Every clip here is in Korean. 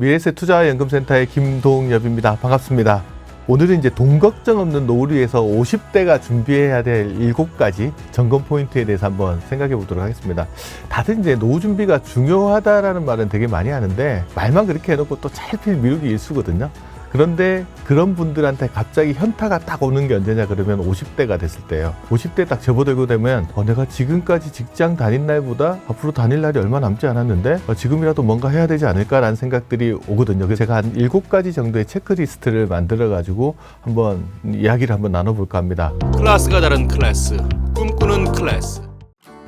미래세 투자연금센터의 김동엽입니다. 반갑습니다. 오늘은 이제 돈 걱정 없는 노후를 위해서 50대가 준비해야 될 7가지 점검 포인트에 대해서 한번 생각해 보도록 하겠습니다. 다들 이제 노후 준비가 중요하다라는 말은 되게 많이 하는데 말만 그렇게 해놓고 또 찰필 미루기 일수거든요. 그런데 그런 분들한테 갑자기 현타가 딱 오는 게 언제냐 그러면 50대가 됐을 때예요. 50대 딱 접어들고 되면 어, 내가 지금까지 직장 다닌 날보다 앞으로 다닐 날이 얼마 남지 않았는데 어, 지금이라도 뭔가 해야 되지 않을까라는 생각들이 오거든요. 그래서 제가 한 7가지 정도의 체크리스트를 만들어 가지고 한번 이야기를 한번 나눠볼까 합니다. 클래스가 다른 클래스 꿈꾸는 클래스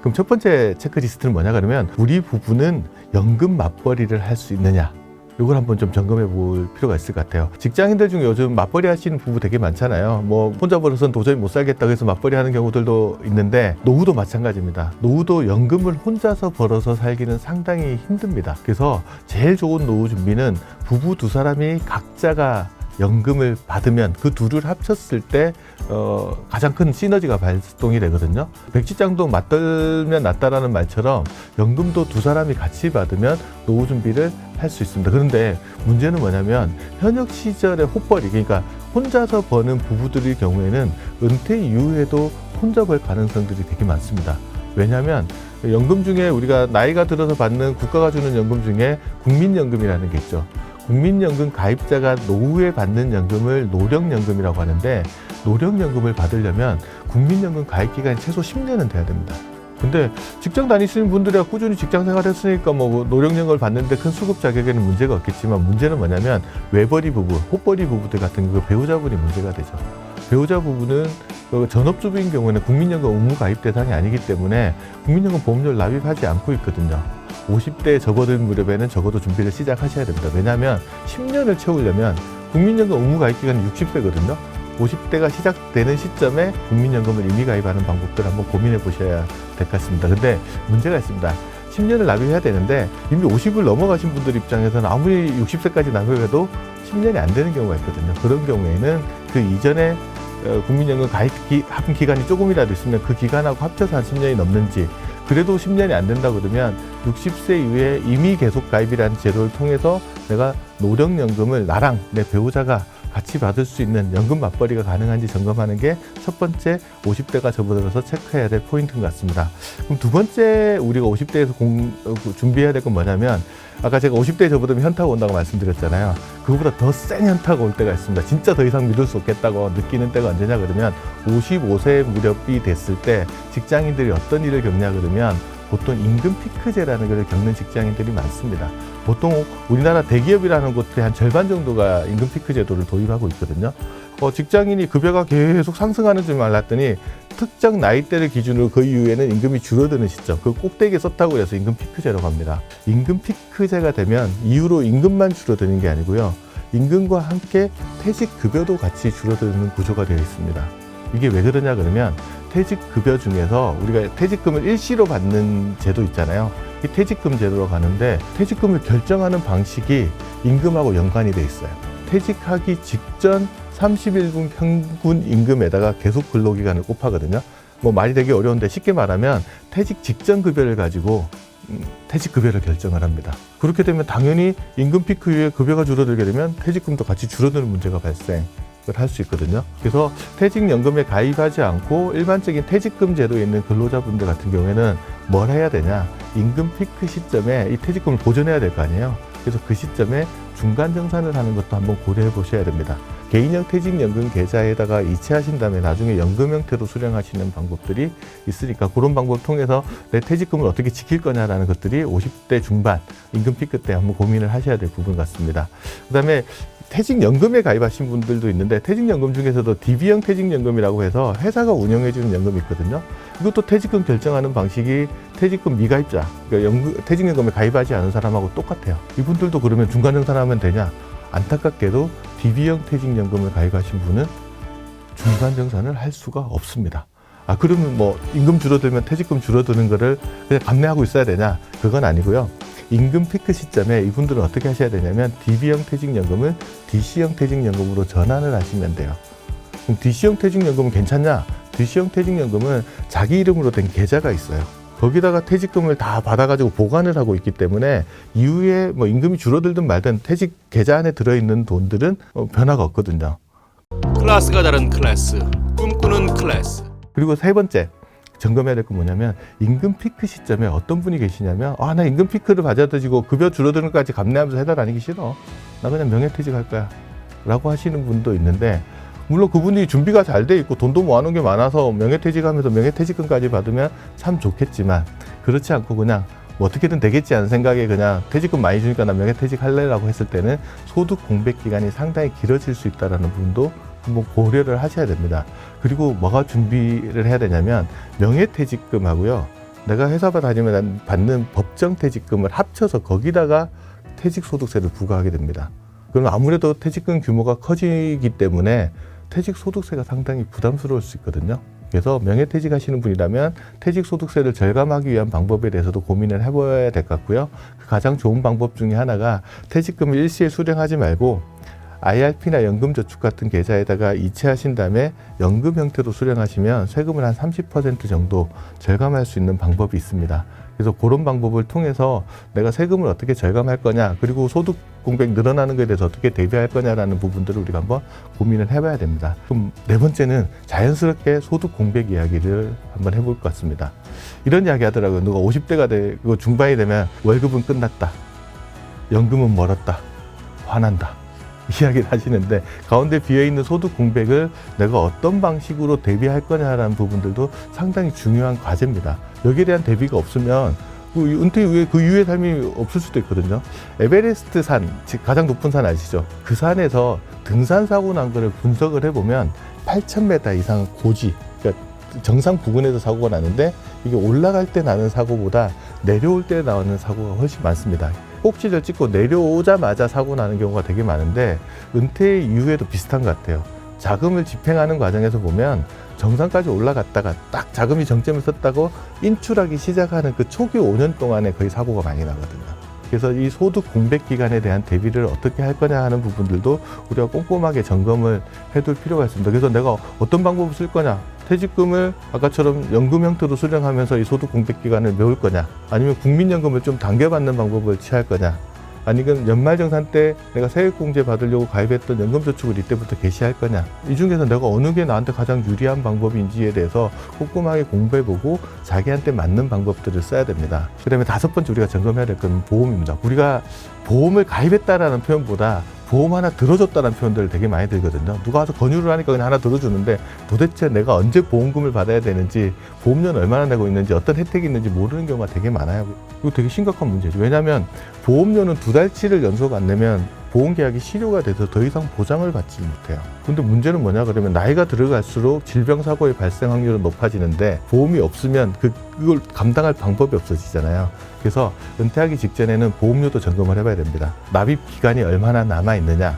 그럼 첫 번째 체크리스트는 뭐냐 그러면 우리 부부는 연금 맞벌이를 할 수 있느냐 이걸 한번 좀 점검해 볼 필요가 있을 것 같아요. 직장인들 중에 요즘 맞벌이 하시는 부부 되게 많잖아요. 뭐 혼자 벌어서는 도저히 못 살겠다고 해서 맞벌이 하는 경우들도 있는데 노후도 마찬가지입니다. 노후도 연금을 혼자서 벌어서 살기는 상당히 힘듭니다. 그래서 제일 좋은 노후 준비는 부부 두 사람이 각자가 연금을 받으면 그 둘을 합쳤을 때 어, 가장 큰 시너지가 발동이 되거든요. 백지장도 맞들면 낫다라는 말처럼 연금도 두 사람이 같이 받으면 노후 준비를 할 수 있습니다. 그런데 문제는 뭐냐면 현역 시절의 호벌이 그러니까 혼자서 버는 부부들의 경우에는 은퇴 이후에도 혼자 벌 가능성들이 되게 많습니다. 왜냐하면 연금 중에 우리가 나이가 들어서 받는 국가가 주는 연금 중에 국민연금이라는 게 있죠. 국민연금 가입자가 노후에 받는 연금을 노령연금이라고 하는데 노령연금을 받으려면 국민연금 가입 기간이 최소 10년은 돼야 됩니다. 근데 직장 다니시는 분들이 꾸준히 직장 생활 했으니까 뭐 노령연금을 받는데 큰 수급 자격에는 문제가 없겠지만 문제는 뭐냐면 외벌이 부부, 호벌이 부부들 같은 그 배우자분이 문제가 되죠. 배우자 부부는 그 전업주부인 경우에는 국민연금 의무 가입 대상이 아니기 때문에 국민연금 보험료를 납입하지 않고 있거든요. 50대에 접어들 무렵에는 적어도 준비를 시작하셔야 됩니다. 왜냐하면 10년을 채우려면 국민연금 의무 가입 기간이 60대거든요. 50대가 시작되는 시점에 국민연금을 이미 가입하는 방법들 한번 고민해 보셔야 될 것 같습니다. 근데 문제가 있습니다. 10년을 납입해야 되는데 이미 50을 넘어가신 분들 입장에서는 아무리 60세까지 납입해도 10년이 안 되는 경우가 있거든요. 그런 경우에는 그 이전에 어, 국민연금 가입 기, 합 기간이 조금이라도 있으면 그 기간하고 합쳐서 한 10년이 넘는지 그래도 10년이 안 된다 그러면 60세 이후에 이미 계속 가입이라는 제도를 통해서 내가 노령연금을 나랑 내 배우자가 같이 받을 수 있는 연금 맞벌이가 가능한지 점검하는 게 첫 번째 50대가 접어들어서 체크해야 될 포인트인 것 같습니다. 그럼 두 번째 우리가 50대에서 공, 어, 그 준비해야 될 건 뭐냐면 아까 제가 50대에 접어들면 현타가 온다고 말씀드렸잖아요. 그거보다 더 센 현타가 올 때가 있습니다. 진짜 더 이상 믿을 수 없겠다고 느끼는 때가 언제냐 그러면 55세 무렵이 됐을 때 직장인들이 어떤 일을 겪냐 그러면 보통 임금 피크제라는 것을 겪는 직장인들이 많습니다. 보통 우리나라 대기업이라는 곳의 한 절반 정도가 임금 피크 제도를 도입하고 있거든요. 어, 직장인이 급여가 계속 상승하는 줄 알았더니 특정 나이대를 기준으로 그 이후에는 임금이 줄어드는 시점, 그 꼭대기에 썼다고 해서 임금 피크제라고 합니다. 임금 피크제가 되면 이후로 임금만 줄어드는 게 아니고요. 임금과 함께 퇴직 급여도 같이 줄어드는 구조가 되어 있습니다. 이게 왜 그러냐 그러면 퇴직급여 중에서 우리가 퇴직금을 일시로 받는 제도 있잖아요. 이 퇴직금 제도로 가는데 퇴직금을 결정하는 방식이 임금하고 연관이 돼 있어요. 퇴직하기 직전 31분 평균 임금에다가 계속 근로기간을 곱하거든요. 뭐 말이 되게 어려운데 쉽게 말하면 퇴직 직전 급여를 가지고 음, 퇴직급여를 결정을 합니다. 그렇게 되면 당연히 임금 피크 이후에 급여가 줄어들게 되면 퇴직금도 같이 줄어드는 문제가 발생. 을 할 수 있거든요. 그래서 퇴직연금에 가입하지 않고 일반적인 퇴직금 제도에 있는 근로자분들 같은 경우에는 뭘 해야 되냐? 임금 피크 시점에 이 퇴직금을 보존해야 될 거 아니에요. 그래서 그 시점에 중간 정산을 하는 것도 한번 고려해 보셔야 됩니다. 개인형 퇴직연금 계좌에다가 이체하신 다음에 나중에 연금 형태로 수령하시는 방법들이 있으니까 그런 방법 통해서 내 퇴직금을 어떻게 지킬 거냐라는 것들이 50대 중반 임금 피크 때 한번 고민을 하셔야 될 부분 같습니다. 그다음에 퇴직연금에 가입하신 분들도 있는데 퇴직연금 중에서도 DB형 퇴직연금이라고 해서 회사가 운영해주는 연금이 있거든요. 이것도 퇴직금 결정하는 방식이 퇴직금 미가입자, 그러니까 연금, 퇴직연금에 가입하지 않은 사람하고 똑같아요. 이분들도 그러면 중간정산하면 되냐? 안타깝게도 DB형 퇴직연금을 가입하신 분은 중간정산을 할 수가 없습니다. 아, 그러면 뭐 임금 줄어들면 퇴직금 줄어드는 거를 그냥 감내하고 있어야 되냐? 그건 아니고요. 임금 피크 시점에 이분들은 어떻게 하셔야 되냐면 DB형 퇴직연금을 DC형 퇴직연금으로 전환을 하시면 돼요. 그럼 DC형 퇴직연금은 괜찮냐? DC형 퇴직연금은 자기 이름으로 된 계좌가 있어요. 거기다가 퇴직금을 다 받아가지고 보관을 하고 있기 때문에 이후에 뭐 임금이 줄어들든 말든 퇴직 계좌 안에 들어있는 돈들은 어, 변화가 없거든요. 클래스가 다른 클래스 꿈꾸는 클래스. 그리고 세 번째 점검해야 될 건 뭐냐면 임금 피크 시점에 어떤 분이 계시냐면 아 나 임금 피크를 받아들이고 급여 줄어드는 것까지 감내하면서 해달 다니기 싫어. 나 그냥 명예퇴직할 거야. 라고 하시는 분도 있는데 물론 그분이 준비가 잘 돼 있고 돈도 모아놓은 게 많아서 명예퇴직하면서 명예퇴직금까지 받으면 참 좋겠지만 그렇지 않고 그냥 뭐 어떻게든 되겠지 하는 생각에 그냥 퇴직금 많이 주니까 나 명예퇴직 할래라고 했을 때는 소득 공백 기간이 상당히 길어질 수 있다라는 부분도 한번 고려를 하셔야 됩니다. 그리고 뭐가 준비를 해야 되냐면 명예퇴직금하고요. 내가 회사 다니면 받는 법정 퇴직금을 합쳐서 거기다가 퇴직소득세를 부과하게 됩니다. 그럼 아무래도 퇴직금 규모가 커지기 때문에 퇴직소득세가 상당히 부담스러울 수 있거든요. 그래서 명예퇴직 하시는 분이라면 퇴직소득세를 절감하기 위한 방법에 대해서도 고민을 해봐야 될 것 같고요. 그 가장 좋은 방법 중에 하나가 퇴직금을 일시에 수령하지 말고 IRP나 연금저축 같은 계좌에다가 이체하신 다음에 연금 형태로 수령하시면 세금을 한 30% 정도 절감할 수 있는 방법이 있습니다. 그래서 그런 방법을 통해서 내가 세금을 어떻게 절감할 거냐, 그리고 소득 공백 늘어나는 것에 대해서 어떻게 대비할 거냐라는 부분들을 우리가 한번 고민을 해봐야 됩니다. 그럼 네 번째는 자연스럽게 소득 공백 이야기를 한번 해볼 것 같습니다. 이런 이야기 하더라고요. 누가 50대가 되고 중반이 되면 월급은 끝났다. 연금은 멀었다. 화난다. 이야기를 하시는데 가운데 비어 있는 소득 공백을 내가 어떤 방식으로 대비할 거냐라는 부분들도 상당히 중요한 과제입니다. 여기에 대한 대비가 없으면 그 은퇴 이후에 그 이후의 삶이 없을 수도 있거든요. 에베레스트 산, 즉 가장 높은 산 아시죠? 그 산에서 등산 사고 난 거를 분석을 해보면 8,000m 이상 고지, 그러니까 정상 부근에서 사고가 나는데 이게 올라갈 때 나는 사고보다 내려올 때 나오는 사고가 훨씬 많습니다. 꼭지를 찍고 내려오자마자 사고 나는 경우가 되게 많은데 은퇴 이후에도 비슷한 것 같아요. 자금을 집행하는 과정에서 보면 정상까지 올라갔다가 딱 자금이 정점을 썼다고 인출하기 시작하는 그 초기 5년 동안에 거의 사고가 많이 나거든요. 그래서 이 소득 공백 기간에 대한 대비를 어떻게 할 거냐 하는 부분들도 우리가 꼼꼼하게 점검을 해둘 필요가 있습니다. 그래서 내가 어떤 방법을 쓸 거냐, 퇴직금을 아까처럼 연금 형태로 수령하면서 이 소득 공백 기간을 메울 거냐, 아니면 국민연금을 좀 당겨받는 방법을 취할 거냐, 아니면 연말정산 때 내가 세액공제 받으려고 가입했던 연금저축을 이때부터 개시할 거냐? 이 중에서 내가 어느 게 나한테 가장 유리한 방법인지에 대해서 꼼꼼하게 공부해보고 자기한테 맞는 방법들을 써야 됩니다. 그 다음에 다섯 번째 우리가 점검해야 될 건 보험입니다. 우리가 보험을 가입했다라는 표현보다 보험 하나 들어줬다는 표현들을 되게 많이 들거든요. 누가 와서 권유를 하니까 그냥 하나 들어주는데 도대체 내가 언제 보험금을 받아야 되는지 보험료는 얼마나 내고 있는지 어떤 혜택이 있는지 모르는 경우가 되게 많아요. 이거 되게 심각한 문제죠. 왜냐하면 보험료는 두 달치를 연속 안 내면 보험 계약이 실효가 돼서 더 이상 보장을 받지 못해요. 근데 문제는 뭐냐 그러면 나이가 들어갈수록 질병 사고의 발생 확률은 높아지는데 보험이 없으면 그 그걸 감당할 방법이 없어지잖아요. 그래서 은퇴하기 직전에는 보험료도 점검을 해봐야 됩니다. 납입 기간이 얼마나 남아 있느냐.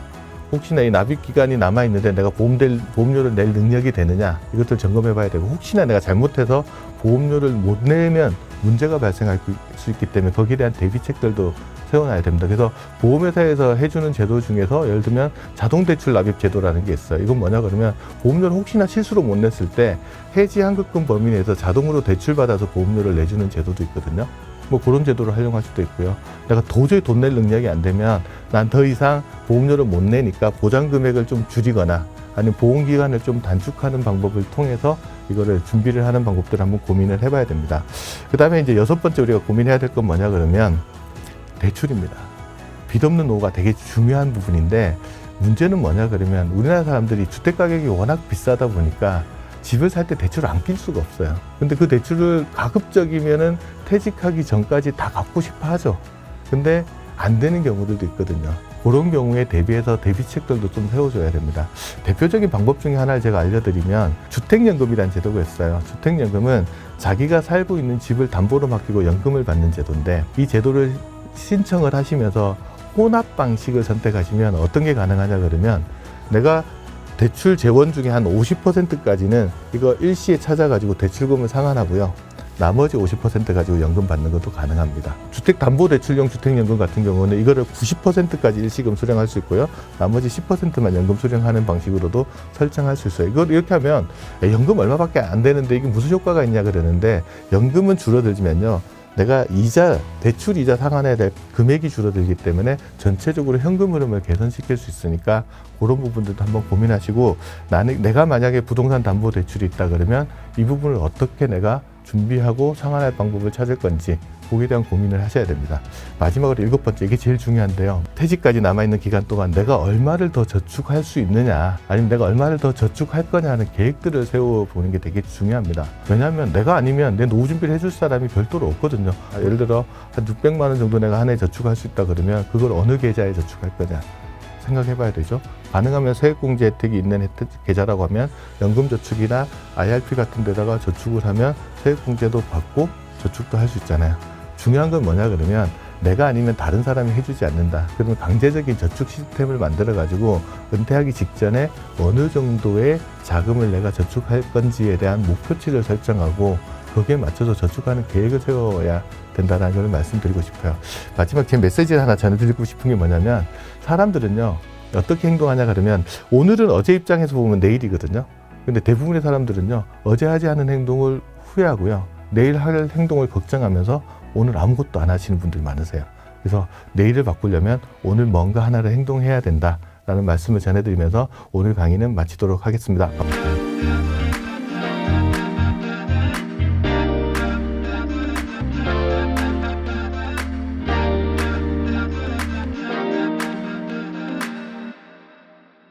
혹시나 이 납입 기간이 남아 있는데 내가 보험될 보험료를 낼 능력이 되느냐 이것들 점검해 봐야 되고 혹시나 내가 잘못해서 보험료를 못 내면 문제가 발생할 수 있기 때문에 거기에 대한 대비책들도 세워놔야 됩니다. 그래서 보험회사에서 해주는 제도 중에서 예를 들면 자동대출 납입 제도라는 게 있어요. 이건 뭐냐 그러면 보험료를 혹시나 실수로 못 냈을 때 해지 환급금 범위 내에서 자동으로 대출받아서 보험료를 내주는 제도도 있거든요. 뭐 그런 제도를 활용할 수도 있고요. 내가 도저히 돈 낼 능력이 안 되면 난 더 이상 보험료를 못 내니까 보장 금액을 좀 줄이거나 아니면 보험 기간을 좀 단축하는 방법을 통해서 이거를 준비를 하는 방법들을 한번 고민을 해봐야 됩니다. 그 다음에 이제 여섯 번째 우리가 고민해야 될 건 뭐냐 그러면 대출입니다. 빚 없는 노후가 되게 중요한 부분인데 문제는 뭐냐 그러면 우리나라 사람들이 주택 가격이 워낙 비싸다 보니까 집을 살 때 대출을 안 낄 수가 없어요. 근데 그 대출을 가급적이면은 퇴직하기 전까지 다 갚고 싶어 하죠. 근데 안 되는 경우들도 있거든요. 그런 경우에 대비해서 대비책들도 좀 세워줘야 됩니다. 대표적인 방법 중에 하나를 제가 알려드리면 주택연금이라는 제도가 있어요. 주택연금은 자기가 살고 있는 집을 담보로 맡기고 연금을 받는 제도인데 이 제도를 신청을 하시면서 혼합 방식을 선택하시면 어떤 게 가능하냐 그러면 내가 대출 재원 중에 한 50%까지는 이거 일시에 찾아가지고 대출금을 상환하고요. 나머지 50% 가지고 연금 받는 것도 가능합니다. 주택담보대출용 주택연금 같은 경우는 이거를 90%까지 일시금 수령할 수 있고요. 나머지 10%만 연금 수령하는 방식으로도 설정할 수 있어요. 이걸 이렇게 하면 야, 연금 얼마밖에 안 되는데 이게 무슨 효과가 있냐 그러는데 연금은 줄어들지만요. 내가 이자, 대출 이자 상환해야 될 금액이 줄어들기 때문에 전체적으로 현금 흐름을 개선시킬 수 있으니까 그런 부분들도 한번 고민하시고 나는 내가 만약에 부동산 담보 대출이 있다 그러면 이 부분을 어떻게 내가 준비하고 상환할 방법을 찾을 건지 거기에 대한 고민을 하셔야 됩니다. 마지막으로 일곱 번째 이게 제일 중요한데요. 퇴직까지 남아있는 기간 동안 내가 얼마를 더 저축할 수 있느냐 아니면 내가 얼마를 더 저축할 거냐 하는 계획들을 세워보는 게 되게 중요합니다. 왜냐하면 내가 아니면 내 노후 준비를 해줄 사람이 별도로 없거든요. 아, 예를 들어 한 600만 원 정도 내가 한 해 저축할 수 있다 그러면 그걸 어느 계좌에 저축할 거냐 생각해 봐야 되죠. 가능하면 세액공제 혜택이 있는 혜택 계좌라고 하면 연금저축이나 IRP 같은 데다가 저축을 하면 세액공제도 받고 저축도 할 수 있잖아요. 중요한 건 뭐냐 그러면 내가 아니면 다른 사람이 해주지 않는다. 그러면 강제적인 저축 시스템을 만들어 가지고 은퇴하기 직전에 어느 정도의 자금을 내가 저축할 건지에 대한 목표치를 설정하고 거기에 맞춰서 저축하는 계획을 세워야 된다는 걸 말씀드리고 싶어요. 마지막 제 메시지를 하나 전해드리고 싶은 게 뭐냐면 사람들은요 어떻게 행동하냐 그러면 오늘은 어제 입장에서 보면 내일이거든요. 근데 대부분의 사람들은요 어제 하지 않은 행동을 후회하고요 내일 할 행동을 걱정하면서 오늘 아무것도 안 하시는 분들이 많으세요. 그래서 내일을 바꾸려면 오늘 뭔가 하나를 행동해야 된다라는 말씀을 전해드리면서 오늘 강의는 마치도록 하겠습니다.